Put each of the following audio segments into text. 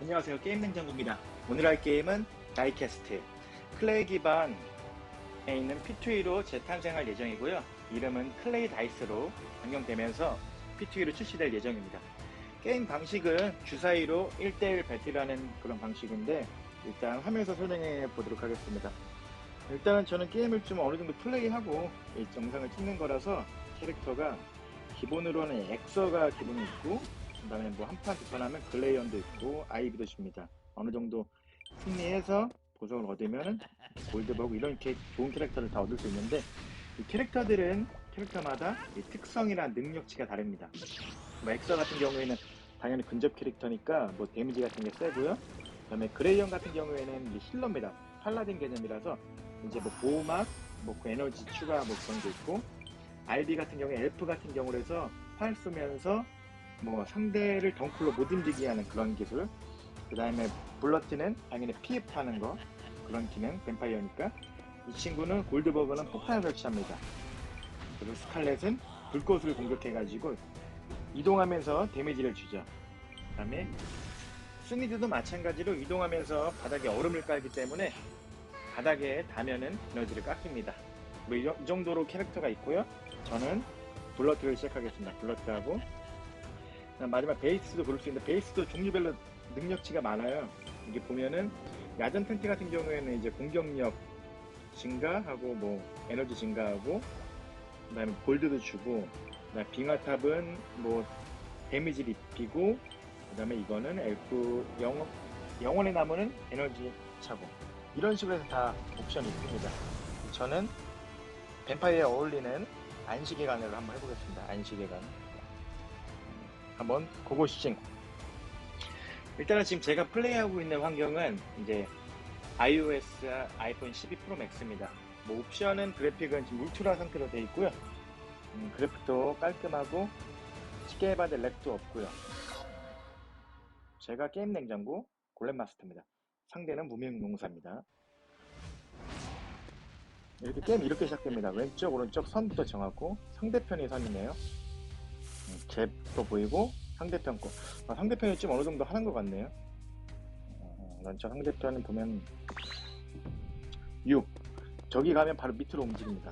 안녕하세요. 게임 냉장고입니다. 오늘 할 게임은 다이캐스트. 클레이 기반에 있는 P2E로 재탄생할 예정이고요. 이름은 클레이 다이스로 변경되면서 P2E로 출시될 예정입니다. 게임 방식은 주사위로 1대1 배틀하는 그런 방식인데 일단 화면에서 설명해 보도록 하겠습니다. 일단은 저는 게임을 좀 어느 정도 플레이하고 이 영상을 찍는 거라서 캐릭터가 기본으로는 엑서가 기본이 있고 그 다음에 뭐 한 판 두 판 하면 글레이언도 있고 아이비도 줍니다. 어느 정도 승리해서 보석을 얻으면 골드버그 이런 게 좋은 캐릭터를 다 얻을 수 있는데 이 캐릭터들은 캐릭터마다 이 특성이나 능력치가 다릅니다. 뭐 엑서 같은 경우에는 당연히 근접 캐릭터니까 뭐 데미지 같은 게 세고요. 그 다음에 그레이언 같은 경우에는 힐러입니다. 팔라딘 개념이라서 이제 뭐 보호막, 뭐 그 에너지 추가 뭐 그런 게 있고 알비 같은 경우에 엘프 같은 경우로 해서 활 쏘면서 뭐 상대를 덩쿨로 못 움직이게 하는 그런 기술. 그 다음에 블러트는 당연히 피흡 타는 거 그런 기능 뱀파이어니까. 이 친구는 골드버그는 폭탄을 설치합니다. 그리고 스칼렛은 불꽃을 공격해가지고 이동하면서 데미지를 주죠. 그 다음에 스니드도 마찬가지로 이동하면서 바닥에 얼음을 깔기 때문에 바닥에 닿으면은 에너지를 깎입니다. 뭐 이 정도로 캐릭터가 있고요. 저는 블러트를 시작하겠습니다. 블러트하고 마지막 베이스도 고를 수 있는데 베이스도 종류별로 능력치가 많아요. 이게 보면은 야전 텐트 같은 경우에는 이제 공격력 증가하고 뭐 에너지 증가하고 그다음에 골드도 주고 그다음에 빙하탑은 뭐 데미지를 입히고 그다음에 이거는 엘프 영원 영원의 나무는 에너지 차고 이런 식으로 해서 다 옵션이 있습니다. 저는 뱀파이어에 어울리는 안식의 간으로 한번 해보겠습니다. 안식의 간. 한번 고고싱 일단은 지금 제가 플레이하고 있는 환경은 이제 iOS 아이폰 12 프로 맥스입니다. 뭐 옵션은 그래픽은 지금 울트라 상태로 되어 있고요. 음, 그래픽도 깔끔하고 쉽게 해봐도 렉도 없고요. 제가 게임 냉장고 골렘 마스터입니다. 상대는 무명용사입니다. 이렇게 게임 이렇게 시작됩니다. 왼쪽 오른쪽 선부터 정하고 상대편이 선이네요. 잽도 보이고 상대편 거 아, 상대편이 좀 어느 정도 하는 것 같네요. 어, 런처 상대편은 보면 6 저기 가면 바로 밑으로 움직입니다.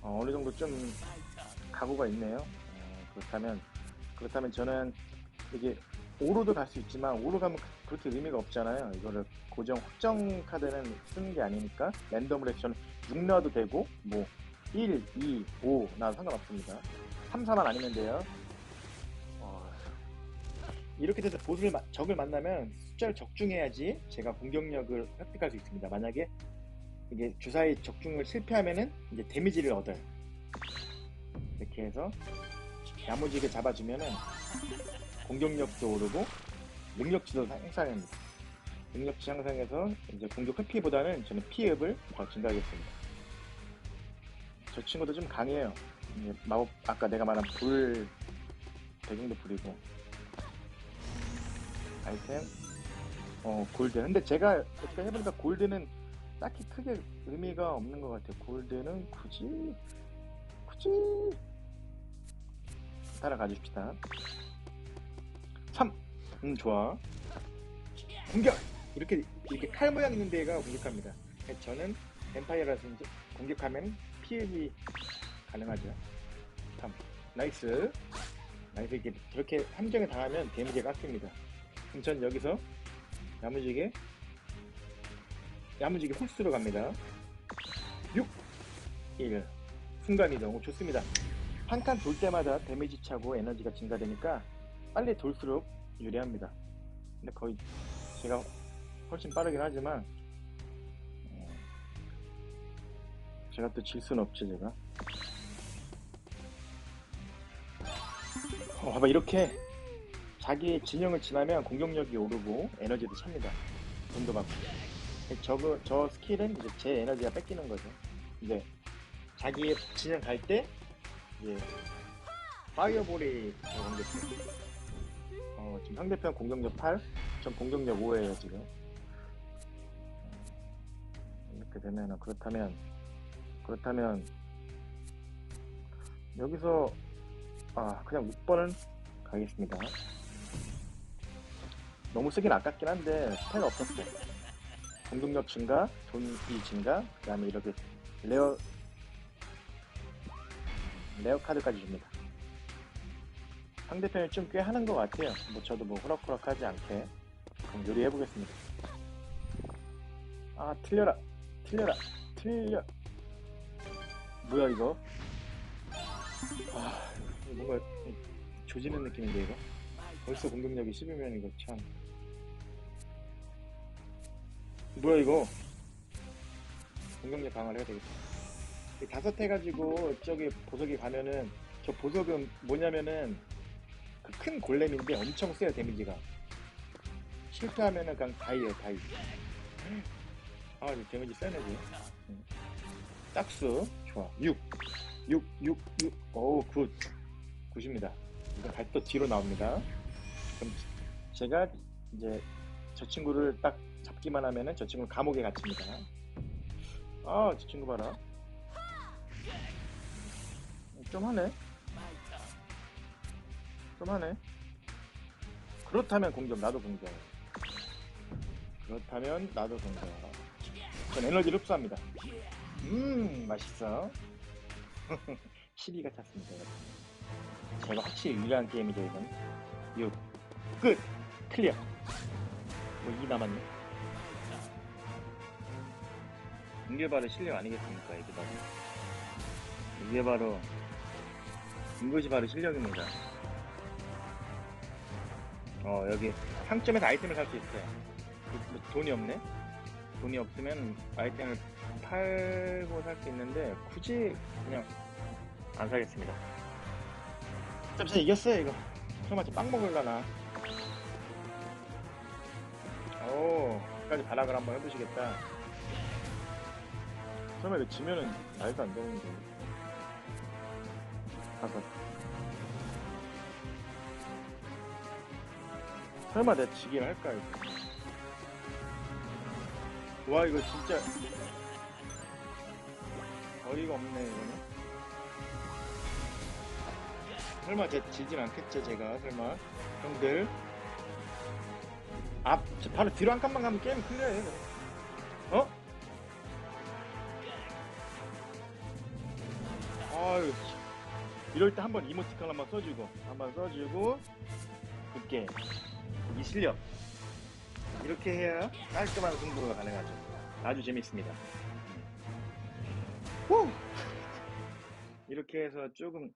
어, 느 정도 좀 각오가 있네요. 어, 그렇다면 그렇다면 저는 이게 5로도 갈 수 있지만 5로 가면 그렇게 의미가 없잖아요. 이거를 고정 확정 카드는 쓰는 게 아니니까 랜덤 액션 6 넣어도 되고 뭐 1, 2, 5 나도 상관없습니다. 3, 4만 아니면 돼요. 어... 이렇게 돼서 보스를 적을 만나면 숫자를 적중해야지 제가 공격력을 획득할 수 있습니다. 만약에 이게 주사위 적중을 실패하면은 이제 데미지를 얻어요. 이렇게 해서 야무지게 잡아주면은 공격력도 오르고 능력치도 향상합니다. 능력치 향상해서 이제 공격 회피보다는 저는 피흡을 더 증가하겠습니다. 저 친구도 좀 강해요. 마법 아까 내가 말한 불 배경도 불이고. 아이템? 어 골드. 근데 제가 어떻게 해보니까 골드는 딱히 크게 의미가 없는 것 같아요. 골드는 굳이 굳이 따라가 줍시다. 3 음, 좋아. 공격! 이렇게 이렇게 칼 모양 있는 데가 공격합니다. 저는 뱀파이어라서 공격하면 피흡이 가능하죠. 3. 나이스. 나이스. 이렇게, 저렇게 함정에 당하면 데미지가 깎입니다. 그럼 전 여기서 야무지게, 야무지게 홀수로 갑니다. 6, 1. 순간이동. 좋습니다. 한 칸 돌 때마다 데미지 차고 에너지가 증가되니까 빨리 돌수록 유리합니다. 근데 거의 제가 훨씬 빠르긴 하지만 제가 또질 수는 없지 제가. 어, 봐봐 이렇게 자기 진영을 지나면 공격력이 오르고 에너지도 찹니다. 돈도 받고. 저거 저 스킬은 이제 제 에너지가 뺏기는 거죠. 이제 자기 진영 갈 때 이제 파이어볼이 공격 어, 지금 상대편 공격력 8, 전 공격력 5에요 지금. 이렇게 되면 그렇다면 그렇다면 여기서 아 그냥 6번을 가겠습니다 너무 쓰긴 아깝긴 한데 스펙 없었어. 공격력 증가, 돈이 증가, 그 다음에 이렇게 레어 레어 카드까지 줍니다. 상대편이 좀 꽤 하는 것 같아요. 뭐 저도 뭐 호락호락하지 않게 그럼 요리해 보겠습니다. 아 틀려라, 틀려라, 틀려. 뭐야 이거? 아 뭔가 조지는 느낌인데 이거? 벌써 공격력이 10이면 이거 참 뭐야 이거? 공격력 강화를 해야 되겠다. 이 다섯 해가지고 저기 보석이 가면은 저 보석은 뭐냐면은 그 큰 골렘인데 엄청 세요 데미지가 실패하면은 그냥 다이에요 다이 아 데미지 세네 지 짝수 좋아. 6 6 6 6 어우 굿. 굿입니다. 이거 다시 또 뒤로 나옵니다. 그럼 제가 이제 저 친구를 딱 잡기만 하면은 저 친구 감옥에 갇힙니다. 아 저 친구 봐라. 좀 하네. 좀 하네. 그렇다면 공격, 나도 공격. 그렇다면 나도 공격. 전 에너지를 흡수합니다. 음, 맛있어. 12가 찼습니다. 제가 확실히 유리한 게임이죠, 이건. 6. 끝! 클리어. 뭐, 2 남았네. 이게 바로 실력 아니겠습니까, 이게 바로. 이게 바로, 이것이 바로 실력입니다. 어 여기 상점에서 아이템을 살 수 있어요 그, 뭐 돈이 없네 돈이 없으면 아이템을 팔고 살 수 있는데 굳이 그냥 안 사겠습니다. 잠시 이겼어요 이거. 설마 빵 먹을라나? 오 끝까지 발악을 한번 해보시겠다. 설마 이거 지면은 말도 안 되는데 가서. 설마 내가 지긴 할까 이거? 와 이거 진짜 어이가 없네 이거는. 설마 제 지진 않겠죠 제가? 설마. 형들. 앞저 바로 뒤로 한 칸만 가면 게임 클리어해 어? 아유 이럴 때 한번 이모티콘 한번 써주고 한번 써주고 굳게 이 실력. 이렇게 해야 깔끔한 승부가 가능하죠. 아주 재밌습니다 후! 이렇게 해서 조금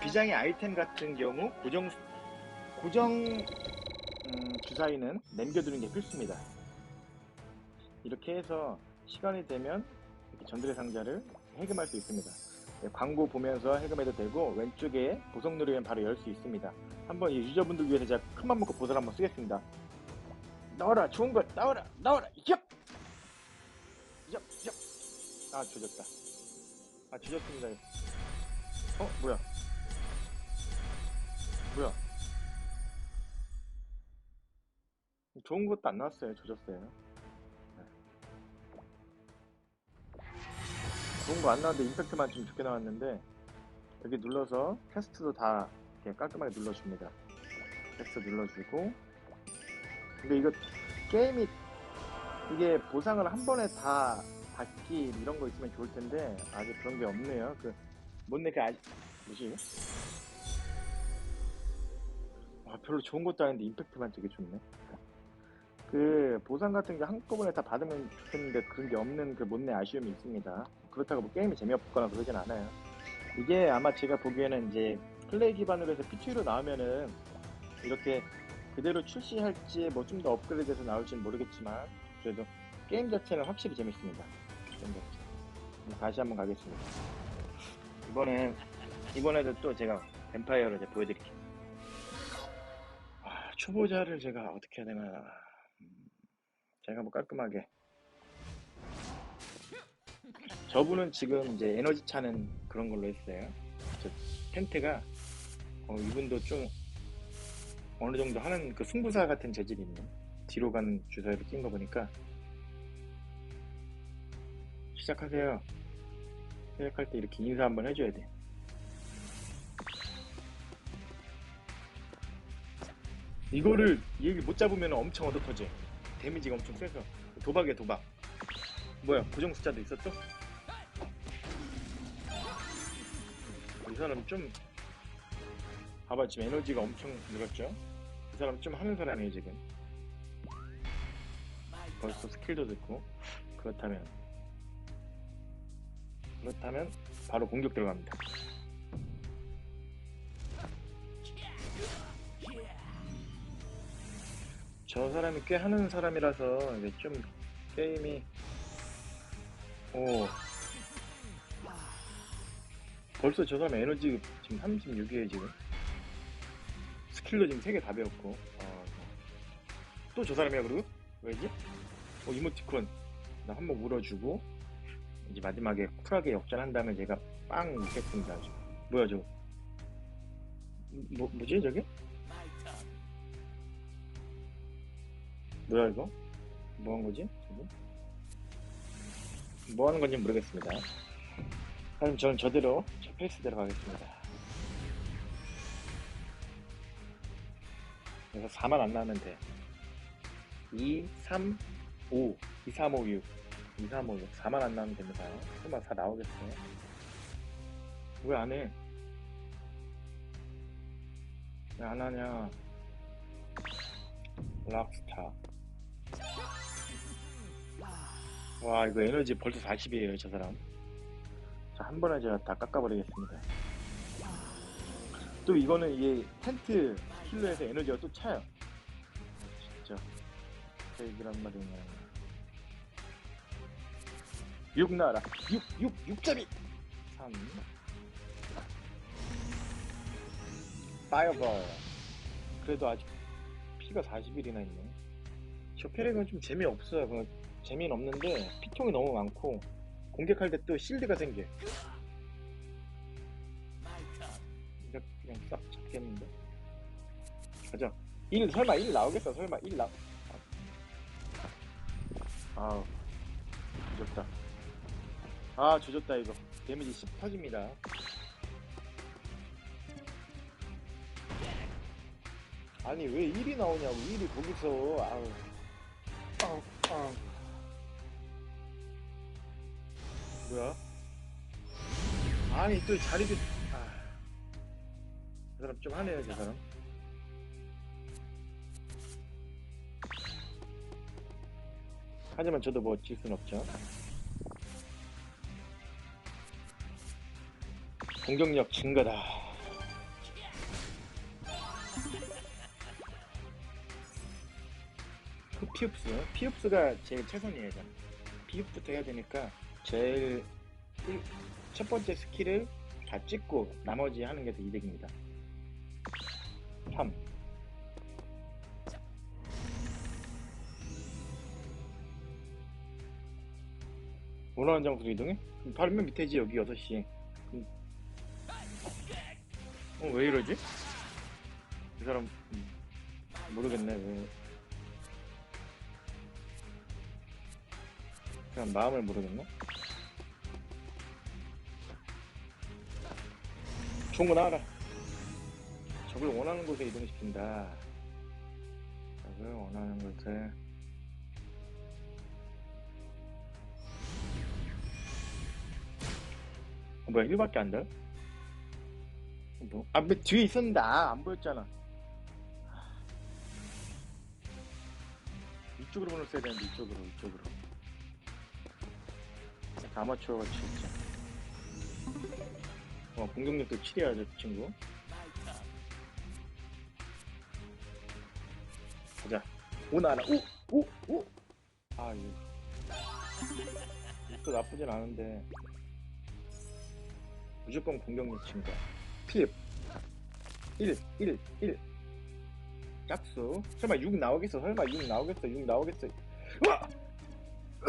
비장의 아이템 같은 경우 고정 고정 음, 주사위는 남겨두는 게 필수입니다 이렇게 해서 시간이 되면 이렇게 전들의 상자를 해금할 수 있습니다 네, 광고 보면서 해금해도 되고 왼쪽에 보석 누르면 바로 열 수 있습니다. 한번 이 유저분들 위해서 제가 큰맘 먹고 보석 한번 쓰겠습니다. 나와라 좋은 것 나와라 나와라 얍! 얍! 얍! 아 조졌다. 아 조졌습니다. 어 뭐야? 뭐야? 좋은 것도 안 나왔어요. 조졌어요. 좋은 거 안 나왔는데 임팩트만 좀 좋게 나왔는데 여기 눌러서 캐스트도 다 이렇게 깔끔하게 눌러줍니다 캐스트 눌러주고 근데 이거 게임이 이게 보상을 한 번에 다 받기 이런 거 있으면 좋을 텐데 아직 그런 게 없네요 그 뭔데 그 아직 뭐지 아 별로 좋은 것도 아닌데 임팩트만 되게 좋네 그 보상 같은 게 한꺼번에 다 받으면 좋겠는데 그런 게 없는 그 못내 아쉬움이 있습니다. 그렇다고 뭐 게임이 재미없거나 그러진 않아요. 이게 아마 제가 보기에는 이제 플레이 기반으로 해서 P2로 나오면은 이렇게 그대로 출시할지 뭐 좀 더 업그레이드해서 나올지는 모르겠지만 그래도 게임 자체는 확실히 재밌습니다. 자체. 다시 한번 가겠습니다. 이번엔 이번에도 또 제가 뱀파이어를 이제 보여드릴게요. 아, 초보자를 제가 어떻게 해야 되나 제가 뭐 깔끔하게 저분은 지금 이제 에너지 차는 그런 걸로 했어요 저 텐트가 어, 이분도 좀 어느 정도 하는 그 승부사 같은 재질이 있는 뒤로 가는 주사위를 낀 거 보니까 시작하세요 시작할 때 이렇게 인사 한번 해줘야 돼 이거를 얘를 못 잡으면 엄청 얻어 터져. 데미지가 엄청 세서. 도박이야, 도박. 뭐야, 고정 숫자도 있었어? 이 사람 좀, 봐봐, 지금 에너지가 엄청 늘었죠? 이 사람 좀 하는 사람이에요, 지금. 벌써 스킬도 듣고. 그렇다면, 그렇다면, 바로 공격 들어갑니다. 저 사람이 꽤 하는 사람이라서 이게 좀 게임이 오. 벌써 저 사람 에너지 지금 36이에요 지금. 스킬도 지금 3개 다 배웠고. 또저 사람이야 그리고? 왜지? 어 이모티콘. 나 한번 물어주고 이제 마지막에 쿨하게 역전한 다음에 제가 빵 먹겠습니다 지금. 뭐야 저거 뭐, 뭐지 저게? 뭐야 이거? 뭐 한 거지? 저거? 뭐 하는 건지 모르겠습니다. 그럼 저는 저대로 저 페이스대로 가겠습니다. 그래서 4만 안 나오면 돼. 2, 3, 5, 2, 3, 5, 6. 2, 3, 5, 6. 4만 안 나오면 됩니다. 설마 4 나오겠어요? 왜 안 해? 왜 안 하냐? 락스타. 와, 이거 에너지 벌써 40이에요, 저 사람. 자, 한 번에 제가 다 깎아버리겠습니다. 또 이거는 이게 텐트 킬러에서 에너지가 또 차요. 진짜. 제 얘기란 말이냐. 6 나와라. 6, 6, 6점이! 3. 파이어볼. 그래도 아직 피가 40일이나 있네. 저 캐릭은 좀 재미없어요. 그 재미는 없는데 피통이 너무 많고 공격할 때 또 실드가 생겨. 이렇게 그냥 싹 잡겠는데. 가자. 1 설마 1 나오겠어? 설마 1 나. 아우 조졌다. 아 조졌다 이거. 데미지 10 터집니다. 아니 왜 1이 나오냐고. 1이 거기서. 아우 아우 아우. 뭐야? 아니 또 자리도 아, 저 사람 좀 하네요 저 사람. 하지만 저도 뭐 질 순 없죠 공격력 증가다 그 피읍스 피읍스가 제일 최선이에요 저는. 피읍부터 해야 되니까 제일 일- 첫 번째 스킬을 다 찍고 나머지 하는 게 더 이득입니다 3 원하는 장소로 이동해? 바로 맨 밑에지 여기 6시 음. 어, 왜 이러지? 이 사람 음, 모르겠네 왜 그냥 마음을 모르겠나? 거 나와라. 적을 원하는 곳에 이동시킨다. 적을 원하는 곳에. 어, 뭐야, 1밖에 안 돼? 어, 뭐? 아, 왜 뒤에 있었는데, 아, 안 보였잖아. 이쪽으로 보냈어야 되는데, 이쪽으로, 이쪽으로. 아마추어 같이 진짜. 어, 공격력도 7이야, 저 친구. 가자. 오나라, 오! 오! 오! 아, 이거. 또 나쁘진 않은데. 무조건 공격력 친구. 필. 1, 1, 1. 짝수. 설마 6 나오겠어? 설마 6 나오겠어? 6 나오겠어? 으아!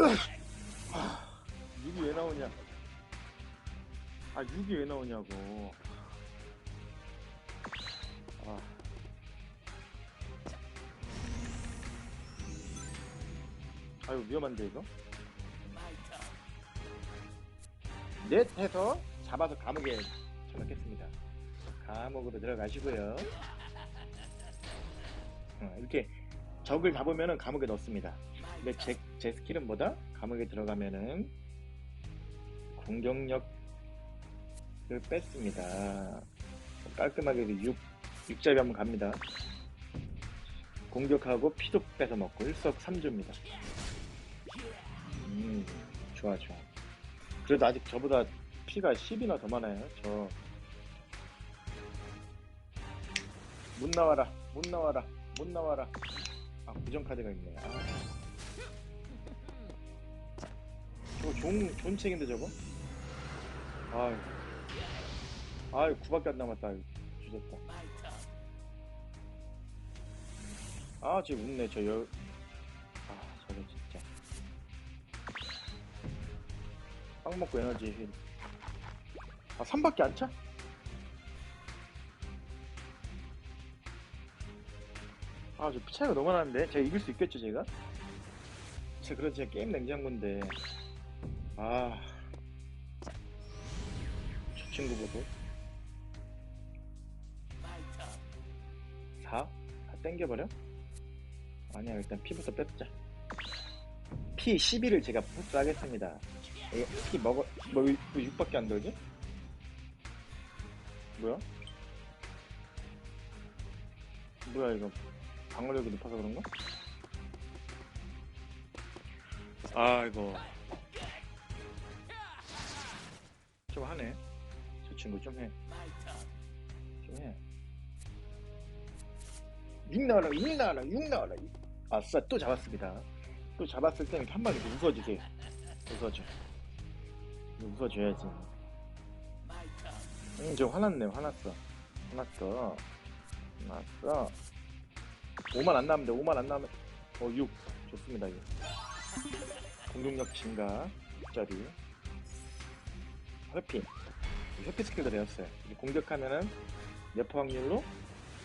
으아! 6이 왜 나오냐? 아, 6이 왜 나오냐고. 아. 아유, 위험한데, 이거? 넷 해서 잡아서 감옥에 전락했습니다. 감옥으로 들어가시고요. 어, 이렇게 적을 잡으면은 감옥에 넣습니다. 근데 제, 제 스킬은 뭐다? 감옥에 들어가면은 공격력을 뺐습니다. 깔끔하게 6, 6잡이 한번 갑니다. 공격하고 피도 뺏어 먹고 일석삼조입니다. 음, 좋아, 좋아. 그래도 아직 저보다 피가 10이나 더 많아요. 저. 못 나와라, 못 나와라, 못 나와라. 아, 부정카드가 있네. 아. 저거 좋은, 좋은 책인데, 저거? 아유. 아유, 9밖에 안 남았다. 아유, 주졌다. 아, 쟤 웃네, 저 여, 아, 저거 진짜. 빵 먹고 에너지 힐. 아, 3밖에 안 차? 아, 저 피차이가 너무 나는데? 제가 이길 수 있겠죠, 제가? 제가 그런 제가 게임 냉장고인데. 아. 저 친구 보고. 4? 다 땡겨버려? 아니야, 일단 피부터 뺐자. 피 12를 제가 부스 하겠습니다. 에, 피 먹어, 뭐, 왜 6밖에 안 들지? 뭐야? 뭐야, 이거. 방어력이 높아서 그런가? 아, 이거. 좀 하네. 저 친구 좀 해. 좀 해. 6 나와라, 6 나와라, 6 나와라. 아싸, 또 잡았습니다. 또 잡았을 때는 한번 이렇게 웃어주세요. 웃어줘. 웃어줘야지. 응, 저 화났네, 화났어. 화났어. 화났어. 5만 안 돼, 5만 안 나오면. 어, 6. 좋습니다, 이거. 공격력 증가. 6짜리. 회피. 회피 스킬도 배웠어요. 공격하면은 몇퍼 확률로?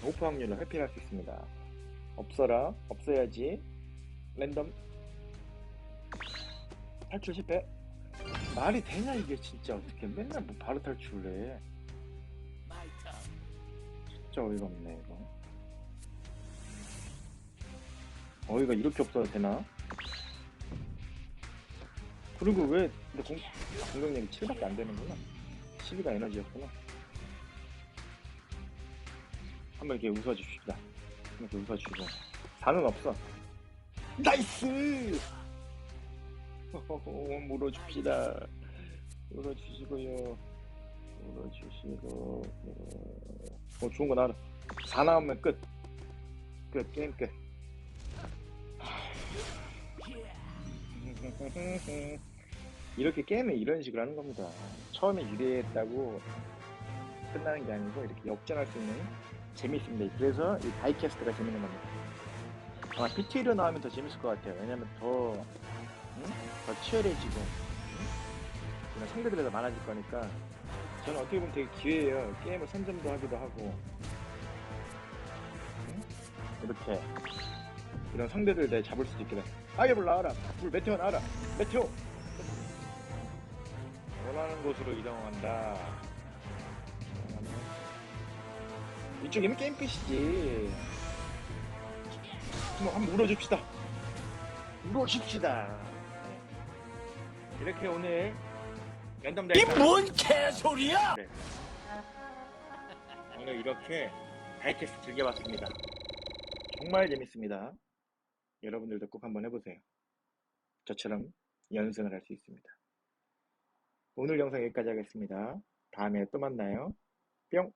5% 확률로 회피를 할 수 있습니다. 없어라. 없어야지. 랜덤. 탈출 실패. 말이 되냐 이게 진짜 어떻게 맨날 뭐 바로 탈출을 해. 진짜 어이가 없네 이거. 어이가 이렇게 없어도 되나? 그리고 왜 근데 공, 공격력이 7밖에 안 되는구나. 12가 에너지였구나. 한번 이렇게 웃어줍시다. 이렇게 웃어주고. 4는 없어. 나이스! 호호호, 물어줍시다. 물어주시고요. 물어주시고. 어, 좋은 거 나와라. 4 나오면 끝. 끝, 게임 끝. 이렇게 게임을 이런 식으로 하는 겁니다. 처음에 유리했다고 끝나는 게 아니고 이렇게 역전할 수 있는 재미있습니다. 그래서 이 다이캐스트가 재밌는 겁니다. 아마 PT로 나오면 더 재밌을 것 같아요. 왜냐면 더, 응? 더 치열해지고, 응? 상대들이 더 많아질 거니까. 저는 어떻게 보면 되게 기회예요. 게임을 선점도 하기도 하고, 응? 이렇게. 이런 상대들 내 잡을 수도 돼. 아이볼 나와라. 불 메테오 나와라. 메테오. 원하는 곳으로 이동한다. 이쪽이면 게임 끝이지. 뭐 한번 울어줍시다. 울어줍시다. 네. 이렇게 오늘 랜덤 데이 이뭔 개소리야! 네. 오늘 이렇게 다이캐스트 즐겨봤습니다. 정말 재밌습니다. 여러분들도 꼭 한번 해보세요. 저처럼 연승을 할 수 있습니다. 오늘 영상 여기까지 하겠습니다. 다음에 또 만나요. 뿅!